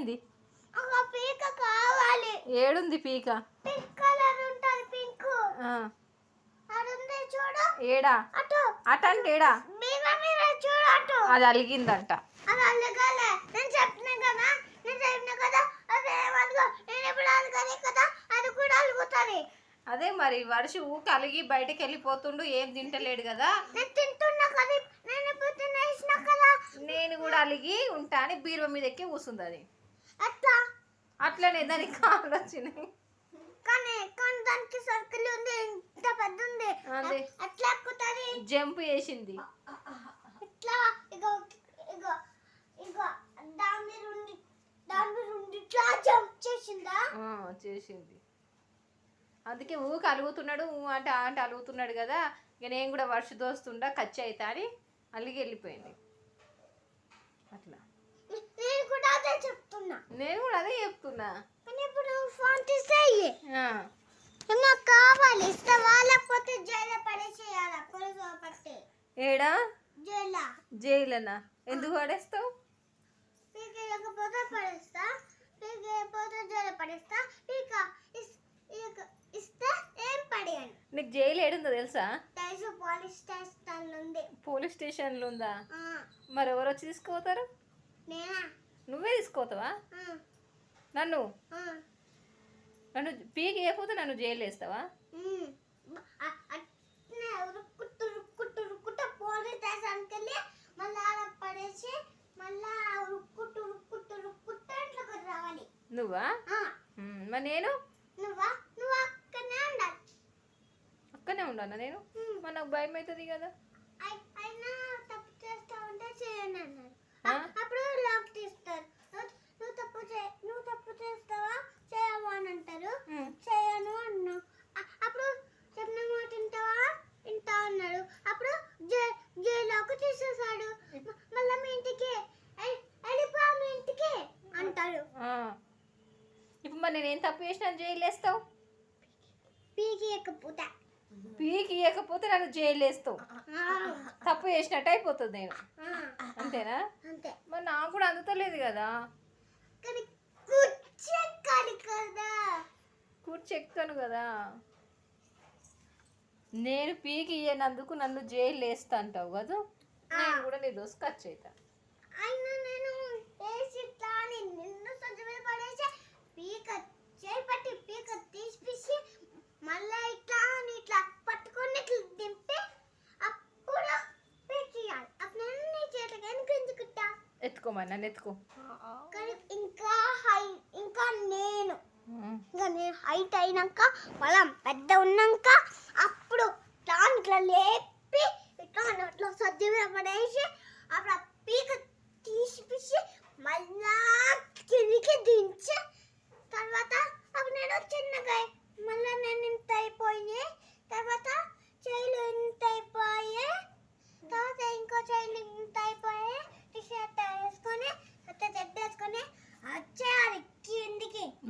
ఏమైంది? పీక కావాలి. ఏడుంది పీక? పింక్ కలర్ ఉంటుంది పింక్ చూడు. ఏడా? అటు. అట అంటే ఏడా? చూడు అటు. అది అలిగిందంట. అది అల్లగాలే నేను చెప్పిన కదా? నేను చెప్పిన కదా? అది ఏమనుకో? నేను ఇప్పుడు అలగని కదా? అది కూడా అలుగుతుంది. అదే మరి వర్ష ఊకి అలిగి బయటకు వెళ్ళిపోతుండు ఏం తింటలేడు కదా? నేను తింటున్నా కదా నేను తినేసిన కదా? నేను కూడా అలిగి ఉంటా అని బీరువా మీద ఎక్కి కూసుంది అది. అట్లా. అట్లనే దానికి కాళ్ళు వచ్చినాయి. కానీ కానీ దానికి సర్కిల్ ఉంది ఇంత పెద్ద ఉంది అదే. ఎట్లా ఎక్కుతుంది. జంప్ చేసింది. ఇట్లా ఇగో ఇగో ఇగో దాని మీద ఉండి దాని మీద ఉండి ఇట్లా జంప్ చేసిందా? ఆ, చేసింది. అందుకే ఊకి అలుగుతున్నాడు ఊ అంటే ఆ అంటే అలుగుతున్నాడు కదా. ఇక నేను కూడా వర్ష దోస్తుండా ఖర్చు అవుతా అని అలిగి వెళ్ళిపోయింది. అట్లా. నేను కూడా అదే చెప్తున్నా. నేను కూడా అదే చెప్తున్నా. కానీ ఇప్పుడు నువ్వు ఫోన్ తీసేయి ఆ, నాకు కావాలి ఇస్తావా? లేకపోతే జైలు పడేసేయాలా? పొలుసు పట్టి. ఏడా? జైలా. జైలనా? ఎందుకు పడేస్తావు? పీక లేకపోతే పడేస్తా. పీక లేకపోతే జైలు పడేస్తా. పీక ఇస్- ఇక- ఇస్తే ఏం పడేయను? నీకు జైలు ఏడుందో తెలుసా? తెలుసు పోలీస్ స్టేషన్ ఉంది. పోలీస్ స్టేషన్లో ఉందా? ఆ, మరి ఎవరు వచ్చి తీసుకుపోతారు? నేనా? నువ్వే తీసుకుపోతావా ఆ, నన్ను? నన్ను పీకి వేయకపోతే నన్ను జైలు వేస్తావా? నువ్వా? మరి నేను? ఉండాలి. అక్కనే ఉన్నాను నేను. మరి నాకు భయం అవుతుంది కదా. అప్పుడు లాక్ తీస్తారు నువ్వు- నువ్వు తప్పు చే నువ్వు తప్పు చేస్తావా? చేయవు అని అంటారు. చేయను అన్నా. అప్పుడు చెప్పిన మాట వింటావా? వింటా అన్నాడు. అప్పుడు జై జైలోకి తీసేసాడు మళ్ళా మీ ఇంటికి "ఎల్- వెళ్ళిపో మీ ఇంటికి అంటాడు. ఇప్పుడు మరి నేనేం తప్పు చేసినా జైలు వేస్తావు పీకి ఎక్కపోతే పీకి ఇవ్వకపోతే నన్ను జైలు వేస్తావు తప్పు చేసినట్టు అయిపోతుంది నేను. అంతేనా? అంతే. మరి నాకు కూడా అందుతలేదు కదా. కదా. కూర్చెక్కాను కదా. నేను పీకి ఇయ్యనందుకు నన్ను జైలు వేస్తా అంటావు కదా నేను కూడా నీ దోసు ఖర్చు అవుతా అయినా నేను వేసి ఇట్లా అని నిన్ను సంచి మీద పడేసి పీక చేయి పట్టి పీక తీసిపిసి మళ్ళీ ఇట్లా అని ఇట్లా పట్టుకొని ఇట్లా దింపి అప్పుడు పీకియాలి అప్పుడు నేను నీ చేతికి వెనక ఎందుకుట్టా? ఎత్తుకోమని నన్ను ఎత్తుకో కానీ ఇంకా హై ఇంకా నేను ఉమ్. ఇంకా నేను హైట్ అయినాక పొలం పెద్ద ఉన్నాక అప్పుడు దాన్ని ఇట్లా లేపి ఇట్లా అట్లా సద్ది మీద పడేసి అప్పుడు ఆ పీక తీసిపిసి మళ్ళా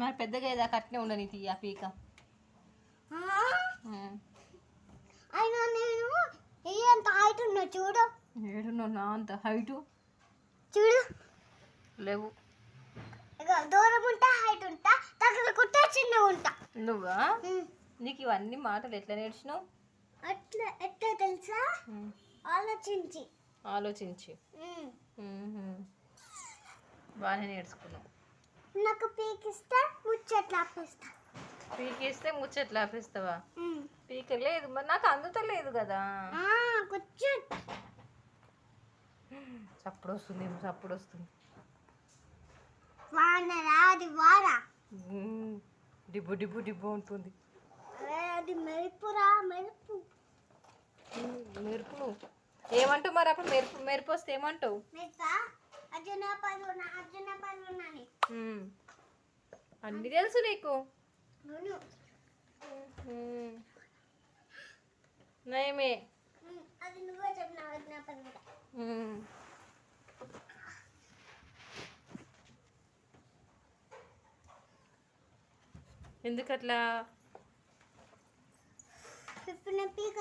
మరి పెద్దగా ఏదా కట్నే ఉండని పీక. ఆ? ఉమ్. అయినా నేను అంత హైట్ ఉన్నా చూడు. ఏడున్నావు నా అంత హైటు చూడు. లేవు. దూరం ఉంటా హైట్ ఉంటా తగలకుంటా చిన్నగా ఉంటా. నువ్వా. నీకు ఇవన్నీ మాటలు ఎట్లా నేర్చినావు? అట్లా ఎట్లా తెలుసా. ఆలోచించి. ఆలోచించి. బాగానే నేర్చుకున్నావు. నాకు పీకిస్తే ముచ్చట్లు ఆపేస్తా. పీకేస్తే ముచ్చట్లు ఆపేస్తావా? ఉమ్. పీక లేదు మరి నాకు అందుతలేదు కదా. చప్పుడు వస్తుంది చప్పుడు వస్తుంది వానరా అది వారా. ఉమ్. డిబ్బు డిబ్బు డిబ్బు ఉంటుంది. అది మెరుపురా మెరుపు. మెరుపు ఏమంటావు మరి అప్పుడు? మెరుపు మెరుపు వస్తే ఏమంటావు? అన్నీ తెలుసు నీకు. నయమే. అది నువ్వే చెప్పిన అర్జున పరువున ఉమ్. ఎందుకట్లా? చెప్పిన పీక్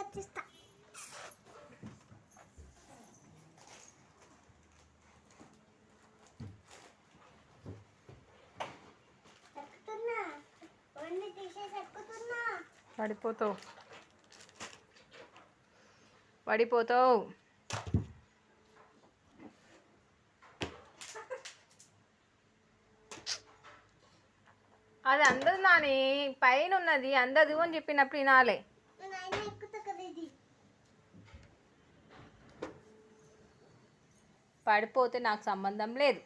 పడిపోతావు. పడిపోతావు. అది అందదు నాని పైన ఉన్నది అందదు అని చెప్పినప్పుడు వినాలే. పడిపోతే నాకు సంబంధం లేదు.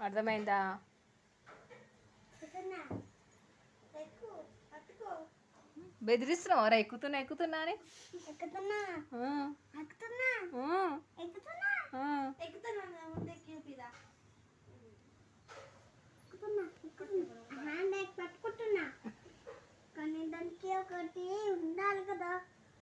అర్థమైందా? బెదిరిస్తున్నావు? అరే ఎక్కుతున్నా ఎక్కుతున్నా అని. ఎక్కుతున్నా. ఎక్కుతున్నా.